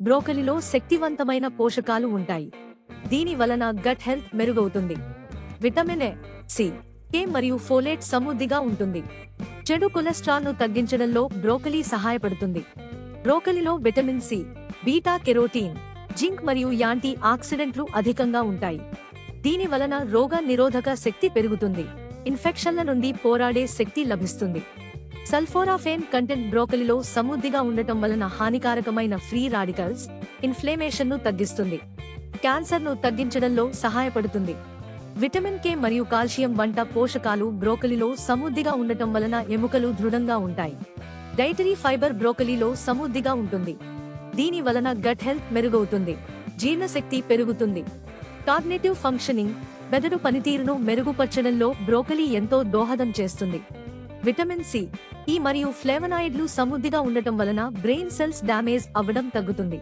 బ్రోకలిలో శక్తివంతమైన పోషకాలు ఉంటాయి. దీని వలన గట్ హెల్త్ మెరుగవుతుంది. విటమిన్ ఏ సి కే మరియు ఫోలేట్ సమృద్ధిగా ఉంటుంది. చెడు కొలెస్ట్రాల్ను తగ్గించడంలో బ్రోకలీ సహాయపడుతుంది. బ్రోకలిలో vitamin C beta carotene zinc మరియు యాంటీ ఆక్సిడెంట్లు అధికంగా ఉంటాయి. దీని వలన రోగ నిరోధక శక్తి పెరుగుతుంది. ఇన్ఫెక్షన్ల నుండి పోరాడే శక్తి లభిస్తుంది. సల్ఫోరాఫేన్ కంటెంట్ బ్రోకలిలో సమృద్ధిగా ఉండటం వలన హానికారకమైన ఫ్రీ రాడికల్స్ ఇన్ఫ్లేమేషన్ను తగ్గిస్తుంది. క్యాన్సర్ను తగ్గించడంలో సహాయపడుతుంది. విటమిన్ కే మరియు కాల్షియం వంట పోషకాలు బ్రోకలిలో సమృద్ధిగా ఉండటం వలన ఎముకలు దృఢంగా ఉంటాయి. డైటరీ ఫైబర్ బ్రోకలీలో సమృద్ధిగా ఉంటుంది. దీని వలన గట్ హెల్త్ మెరుగవుతుంది. జీర్ణశక్తి పెరుగుతుంది. కాగ్నేటివ్ ఫంక్షనింగ్ మెదడు పనితీరును మెరుగుపరచడంలో బ్రోకలీ ఎంతో దోహదం చేస్తుంది. విటమిన్ సి ఈ మరియు ఫ్లేవనాయిడ్లు సమృద్ధిగా ఉండటం వలన బ్రెయిన్ సెల్స్ డ్యామేజ్ అవ్వడం తగ్గుతుంది.